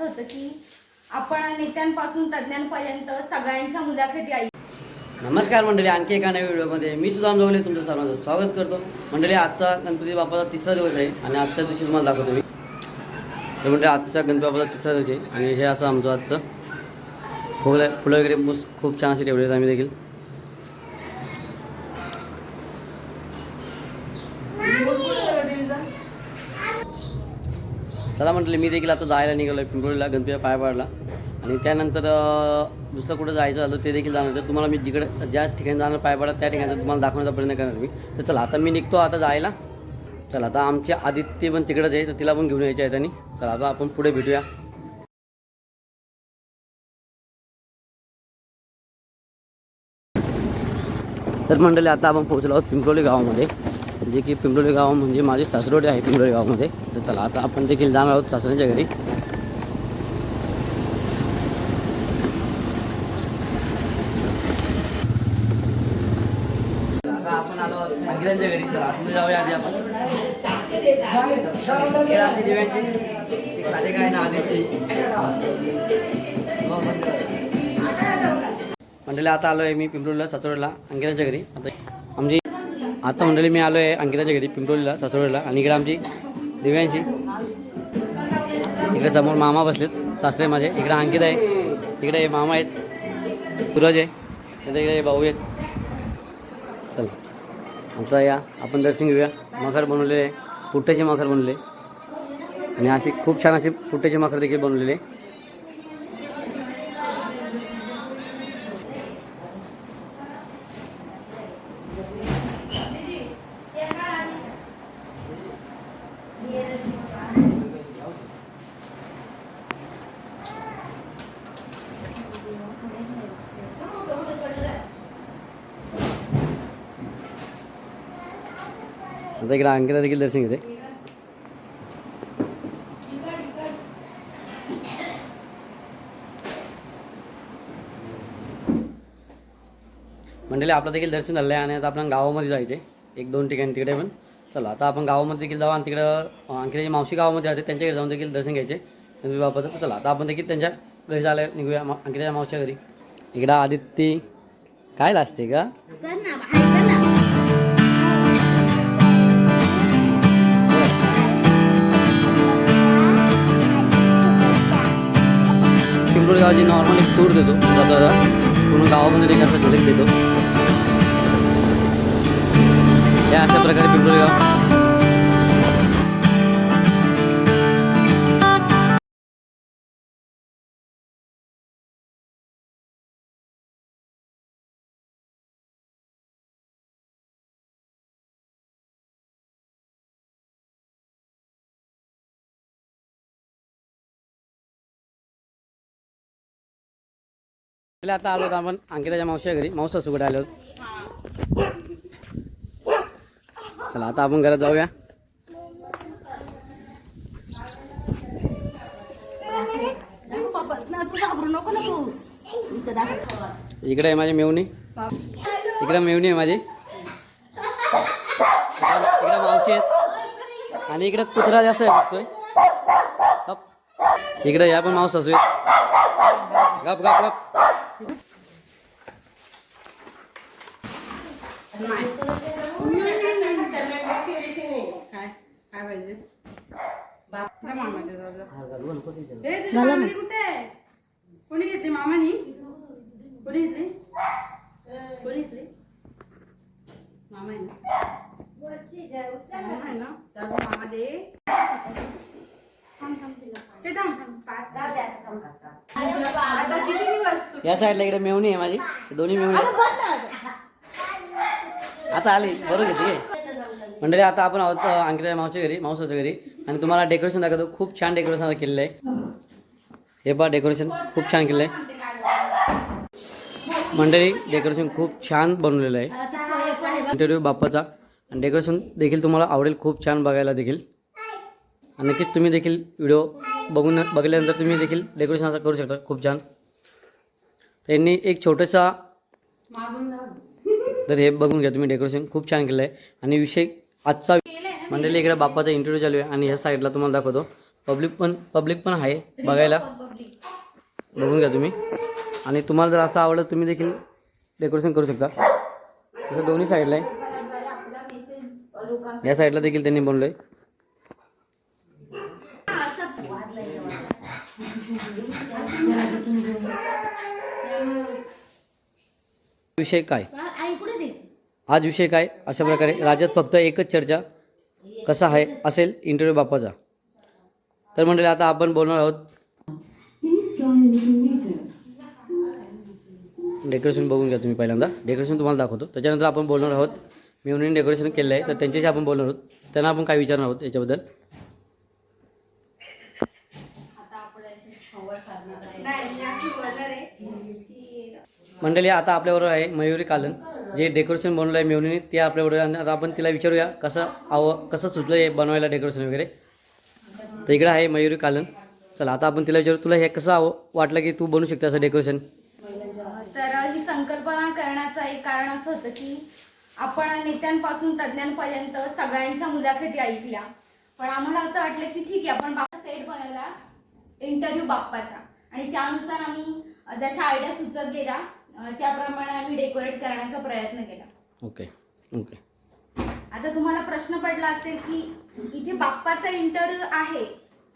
असं होतं की आपण नेत्यांपासून तज्ज्ञांपर्यंत सगळ्यांच्या मुलाखती ऐक नमस्कार मंडळी आणखी एका नव्या व्हिडिओमध्ये मी सुद्धा जोगले तुमचं सर्वांचं स्वागत करतो. मंडळी आजचा गणपती बाप्पाचा तिसरा दिवस आहे आणि आजच्या दिवशी तुम्हाला दाखवतो मी. तर म्हणजे आजचा गणपती बाप्पाचा तिसरा दिवस आहे आणि हे असं आमचं आजचं फुलं फुलं वगैरे खूप छान असे ठेवले आहेत आम्ही देखील. चला म्हटलं मी देखील आता जायला निघालो आहे पिंपळीला गणपतीला पाय पाडला. आणि त्यानंतर दुसरं कुठं जायचं झालं ते देखील जाणार. तर तुम्हाला मी जिकडे ज्या ठिकाणी जाणार पाय पाडा त्या ठिकाणी तुम्हाला दाखवण्याचा प्रयत्न करणार मी. तर चला आता मी निघतो आता जायला. चला आता आमची आदित्य पण तिकडंच आहे तर तिला पण घेऊन यायची आहे आणि चला आता आपण पुढे भेटूया. तर मंडळी आता आपण पोहोचलो आहोत पिंपरोली गावामध्ये. जे की पिंपरोली गाव म्हणजे माझे सासरोडे आहे पिंपरोली गावामध्ये. तर चला आता आपण देखील जाणार आहोत सासऱ्यांच्या घरी. आपण आलो अंकितांच्या घरी. तर जाऊया आधी आपण. दिव्यांची मंडळी आता आलो आहे मी पिंपरोलीला सासवडला अंकिताच्या घरी. आता आमची आता मंडळी मी आलो आहे अंकिताच्या घरी पिंपरोलीला सासवडला. आणि इकडे आमची दिव्यांशी. इकडे समोर मामा बसलेत. सासरे माझे. इकडे अंकित आहे. इकडे मामा आहेत. सूरज आहे. नंतर इकडे भाऊ आहेत. चल. आता या. आपण दर्शन घेऊया. मखर बनवलेले आहे. पुट्ट्याचे मखर बनवले आणि असे खूप छान असे पुट्ट्याचे मखर देखील बनवलेले आता इकडे अंकिता देखील दर्शन घेते. मंडळी आपलं देखील दर्शन झालं आहे आणि आता आपण गावामध्ये जायचे एक दोन ठिकाणी तिकडे पण. चला आता आपण गावामध्ये देखील जाऊ आणि तिकडं अं, अंकिताची मावशी गावामध्ये राहते. त्यांच्या घरी जाऊन देखील दर्शन घ्यायचे. नवी बाप्पाचं चला आता आपण देखील त्यांच्या घरी जायला निघूया. मा- अंकिताच्या मावशीच्या घरी. इकडं आदित्य. काय लाजते का पिंपळी गावाची नॉर्मल एक टूर देतो जाता जाता पूर्ण गावामध्ये देखील असा झलक देतो या अशा प्रकारे पिंपळी आता आलो होतो आपण अंकिताच्या मावशीच्या घरी. मावसा सुगडे आलो चला आता आपण घरात जाऊया. इकडे आहे माझी मेवणी. इकडे मेवणी आहे माझी. इकडे मावशी आहेत. आणि इकडे कुत्रा जास्त आहे बघतोय. गप. इकडे या पण मावस असू गप गप गप. कोणी घेतली मामानी? कोणी घेतली? कोणी घेतली? मामा आहे ना? मामा चालू दे. ते थांब, थांब. पाच आता किती दिवस या साईडला इकडे मेवणी आहे माझी. दोन्ही मेवणी. आता आली बरोबर घेते. मंडळी आता आपण आहोत अंकिता मावच्या घरी मावसाच्या घरी. आणि तुम्हाला डेकोरेशन दाखवतो. खूप छान डेकोरेशन केलेलं आहे. हे पहा डेकोरेशन खूप छान केलं आहे. मंडळी डेकोरेशन खूप छान बनवलेलं आहे. इंटरव्ह्यू बाप्पाचा. आणि डेकोरेशन देखील तुम्हाला आवडेल खूप छान बघायला देखील. आणि नक्कीच तुम्ही देखील व्हिडिओ बघून बघल्यानंतर तुम्ही देखील डेकोरेशन असं करू शकता. खूप छान. त्यांनी एक छोटंसा तर हे बघून घ्या तुम्ही डेकोरेशन खूप छान केलं आहे आणि विषय आजचा मंडळी इकडे बाप्पाचा इंटरव्ह्यू चालू आहे आणि ह्या साईडला तुम्हाला दाखवतो. पब्लिक पण पब्लिक पण आहे बघायला. बघून घ्या तुम्ही. आणि तुम्हाला जर असं आवडलं तुम्ही देखील डेकोरेशन करू शकता. तसं दोन्ही साईडला आहे. या साईडला देखील त्यांनी बनवलं आहे विषय काय? आज विषय काय? अशा प्रकारे राज्यात फक्त एकच चर्चा कसा आहे असेल इंटरव्ह्यू बाप्पाचा. तर मंडळी आता आपण बोलणार आहोत. डेकोरेशन बघून घ्या तुम्ही पहिल्यांदा. डेकोरेशन तुम्हाला दाखवतो. त्याच्यानंतर आपण बोलणार आहोत. मी डेकोरेशन केलं आहे. तर त्यांच्याशी आपण बोलणार आहोत. त्यांना आपण काय विचारणार आहोत याच्याबद्दल? मंडळी आता आपल्याबरोबर आहे मयुरी कालन. जे डेकोरेशन बनवलं आहे मेवणीने ते आपल्याबरोबर आणि आता आपण तिला विचारूया कसं आव कसं सुचलं आहे बनवायला डेकोरेशन वगैरे. तर इकडं आहे मयुरी कालन. चला आता आपण तिला विचारू तुला हे कसं आव वाटलं की तू बनवू शकते असं डेकोरेशन? तर ही संकल्पना करण्याचं एक कारण असं होतं की आपण नेत्यांपासून तज्ज्ञांपर्यंत सगळ्यांच्या मुलाखती ऐकल्या. पण आम्हाला असं वाटलं की ठीक आहे आपण बाप्पा सेट बनवला इंटरव्ह्यू बाप्पाचा. आणि त्यानुसार आम्ही जशा आयडिया सुचत गेल्या त्याप्रमाणे आम्ही डेकोरेट करण्याचा प्रयत्न केला. ओके ओके आता तुम्हाला प्रश्न पडला असेल की इथे बाप्पाचा इंटरव्ह्यू आहे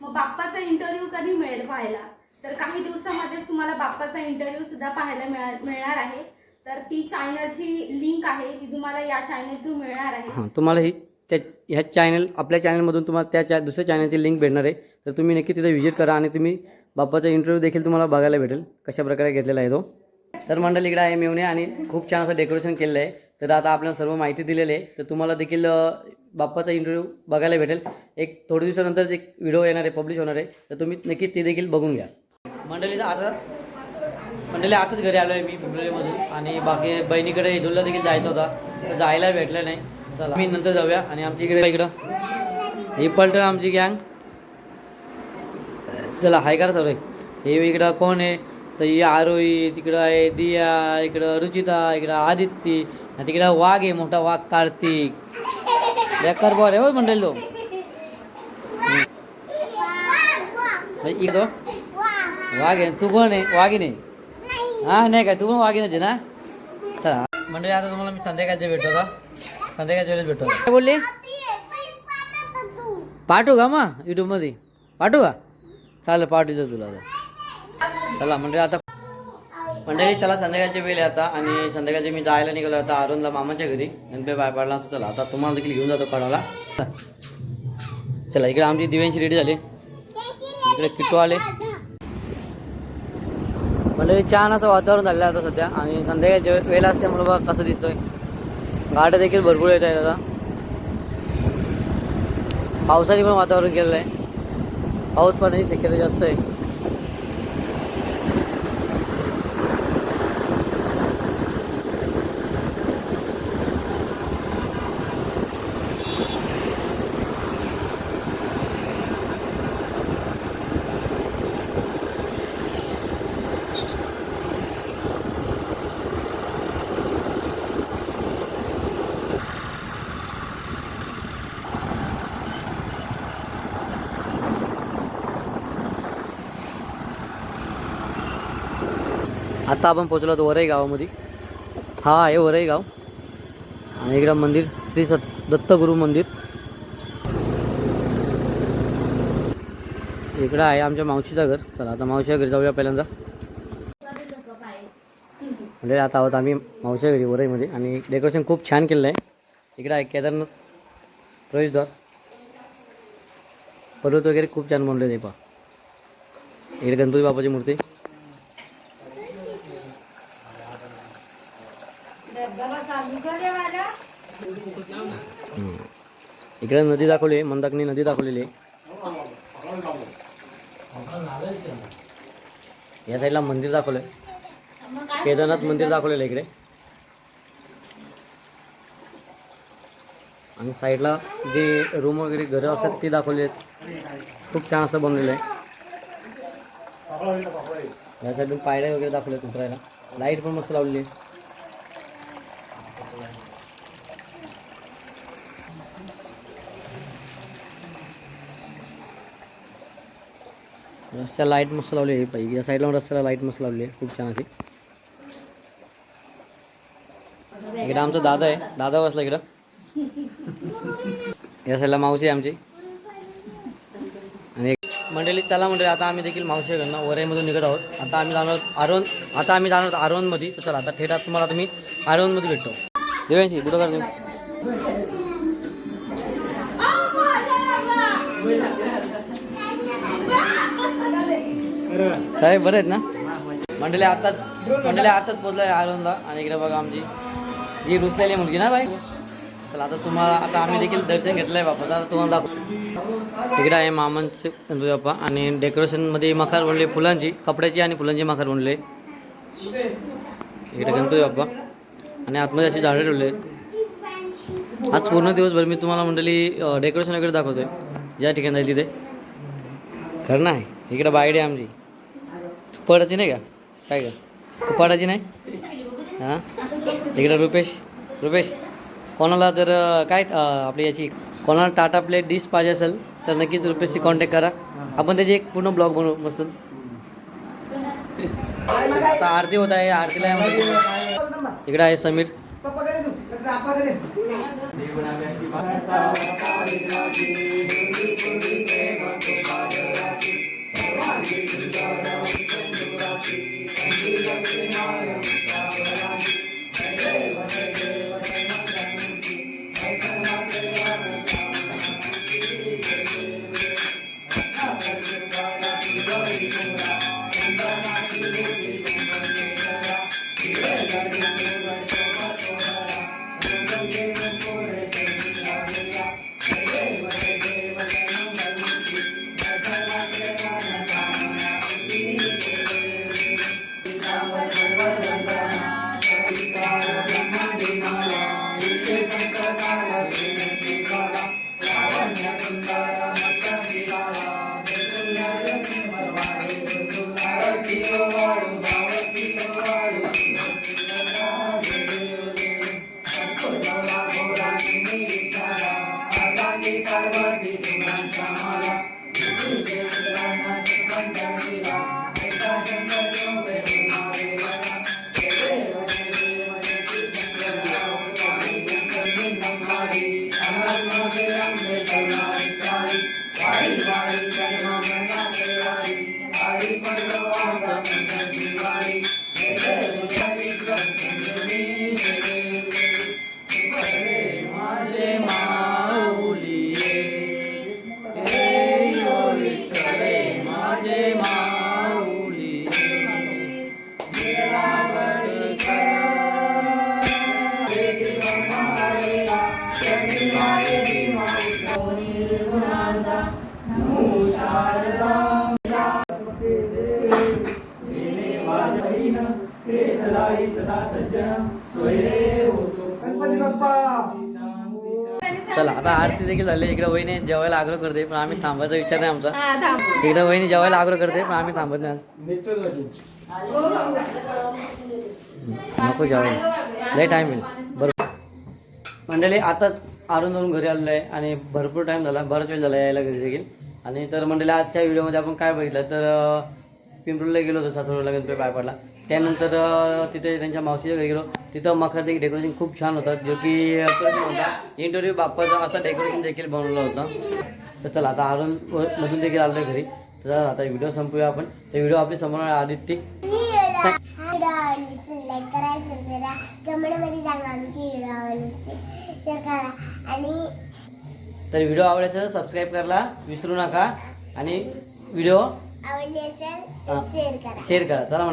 मग बाप्पाचा इंटरव्ह्यू कधी मिळेल पाहायला? तर काही दिवसामध्येच तुम्हाला बाप्पाचा इंटरव्ह्यू सुद्धा पाहायला मिळा- मिळणार आहे. तर ती चॅनलची लिंक आहे ती तुम्हाला या चॅनल थ्रू मिळणार आहे. तुम्हाला ही त्या ह्या चॅनल आपल्या चॅनलमधून तुम्हाला त्या चा दुसऱ्या चॅनलची लिंक भेटणार आहे. तर तुम्ही नक्की तिथे व्हिजिट करा आणि तुम्ही बाप्पाचा इंटरव्ह्यू देखील तुम्हाला बघायला भेटेल. कशा प्रकारे घेतलेला आहे तो. तर मंडळ इकडे आहे मेवणे आणि खूप छान असं डेकोरेशन केलेलं आहे. तर आता आपल्याला सर्व माहिती दिलेली आहे. तर तुम्हाला देखील बाप्पाचा इंटरव्ह्यू बघायला भेटेल. एक थोड्या दिवसानंतर एक व्हिडिओ येणार आहे पब्लिश होणार आहे. तर तुम्ही नक्की ते देखील बघून घ्या. मंडळीचा आता मंडळी आताच घरी आलो आहे मी फेब्रुवारीमधून. आणि बाकी बहिणीकडे ईदुलला देखील जायचं होता. तर जायला भेटलं नाही. चला मी नंतर जाऊया. आणि आमच्या इकडे इकडं. ही पलटण आमची गँग चला हाय करा सर हे इकडं कोण आहे? तर ही आरोही तिकडं आहे दिया इकडं रुचिता इकडं आदित्य तिकडं वाघ आहे मोठा वाघ कार्तिक. बेकार बॉल आहे हो मंडळी तो इकडं वाघ आहे. तू कोण आहे? वाघिने हा नाही काय तू पण वाघिनच आहे ना? चला. मंडळी आता तुम्हाला मी संध्याकाळच्या भेटतो का? संध्याकाळच्या वेळेस भेटतो काय बोलली? पाठवू का मग यूट्यूबमध्ये पाठवू का? चालेल पाठवतो तुला आता. चला मंडळी आता मंडळी चला संध्याकाळची वेळ आहे आता आणि संध्याकाळची मी जायला निघालो आता अरुणला मामाच्या घरी. नंतर बाय पडला तर चला आता तुम्हाला देखील घेऊन जातो कळाला चला इकडे आमची दिव्यांची रेडी झाली. इकडे किटू आले. म्हणजे छान असं वातावरण झालेलं आहे आता सध्या आणि संध्याकाळच्या वेळ असल्यामुळे बघा कसं दिसतोय. गाड्या देखील भरपूर येत आहेत आता. पावसाने पण वातावरण केलेलं आहे. पाऊस पडण्याची शक्यता जास्त आहे. आता आपण पोचलो होतो वरई गावामध्ये. हा आहे वरई गाव. आणि इकडं मंदिर श्री सत दत्तगुरू मंदिर. इकडं आहे आमच्या मावशीचं घर. चला आता मावशीच्या घरी जाऊया पहिल्यांदा. म्हणजे आता आहोत आम्ही मावशीच्या घरी वरईमध्ये. आणि डेकोरेशन खूप छान केलेलं आहे. इकडं आहे केदारनाथ प्रवेशद्वार. पर्वत वगैरे खूप छान बनले ते पहा. इकडे गणपती बाबाची मूर्ती. इकडे नदी दाखवली आहे मंदाकिनी नदी दाखवलेली. आहे या साईडला मंदिर दाखवलं आहे केदारनाथ मंदिर दाखवलेलं आहे इकडे. आणि साईडला जे रूम वगैरे घरं असतात ते दाखवले आहेत खूप छान असं बनवलेलं आहे. या साईडून पायऱ्या वगैरे दाखवल्या आहेत उतरायला. लाइट पण मस्त लावलेली आहे. रस्त्याला लाइट मस्त लावली आहे पाहिजे या साईडला रस्त्याला लाइट मस्त लावली आहे. खूप छान अशी. इकडं आमचा दादा आहे. दादा बसला इकडं. या साईडला मावशी आहे आमची. आणि मंडळी चला मंडळी आता आम्ही देखील मावशीकडनं वरईमधून निघत आहोत. आता आम्ही जाणार आहोत आरोन आता आम्ही जाणार आहोत आरोनमध्ये. तर चला आता थेटात तुम्हाला तुम्ही आरोनमध्ये भेटतो. देवांशी कुठं करतो साहेब बरे आहेत ना? मंडळी आताच मंडळी आताच पोचलोय आरोनला आणि इकडे बघा आमची जी रुचलेली मुलगी ना बाई. चला आता तुम्हाला आता आम्ही देखील दर्शन घेतलं आहे बापा आता तुम्हाला दाखव इकडे आहे मामांचे गणपती बाप्पा. आणि डेकोरेशनमध्ये मखार बनले फुलांची कपड्याची आणि फुलांची मखार बनले इकडे गणपती बाप्पा. आणि आतमध्ये अशी झाडे ठेवले आज पूर्ण दिवसभर मी तुम्हाला मंडळी डेकोरेशन वगैरे दाखवतोय. ज्या ठिकाणी आहे तिथे. खरं नाही? इकडे बायडे आमची. पडायची नाही का? काय का पडायची नाही? हां? इकडं रुपेश रुपेश कोणाला जर काय आपली याची कोणाला टाटा प्ले डिश पाहिजे असेल तर नक्कीच रुपेशशी कॉन्टॅक्ट करा. आपण त्याची एक पूर्ण ब्लॉग बनवू मस्त. आता आरती होत आहे आरतीला इकडं आहे समीर. Szenario. चला आता आरती देखील झाली. इकडे वहिनी जेवायला आग्रह करते पण आम्ही थांबायचा विचार नाही आमचा. इकडे वहिनी जेवायला आग्रह करते पण आम्ही थांबत नाही. नको जेवायला. लय टाईम येईल. बरोबर मंडळी आताच आरुणवरून घरी आलेलो आहे आणि भरपूर टाईम झाला. बराच वेळ झाला यायला घरी देखील. आणि तर मंडळी आजच्या व्हिडिओमध्ये आपण काय बघितलं? तर पिंपरीला गेलो होतो सासवडला गणपती पाय पडला त्यानंतर तिथे त्यांच्या मावशीच्या घरी गेलो. तिथं मखर देखील डेकोरेशन खूप छान होतं जो की इंटरव्ह्यू बाप्पाचा असं डेकोरेशन देखील बनवलं होतं. तर चला आता आरुण मधून देखील आलो आहे घरी. तर आता व्हिडिओ संपूया आपण. ते व्हिडिओ आपली समोर आदित्य. तर व्हिडिओ आवडायचं सबस्क्राईब करायला विसरू नका. आणि व्हिडिओ आवडली असेल हा. शेअर करा शेअर करा चला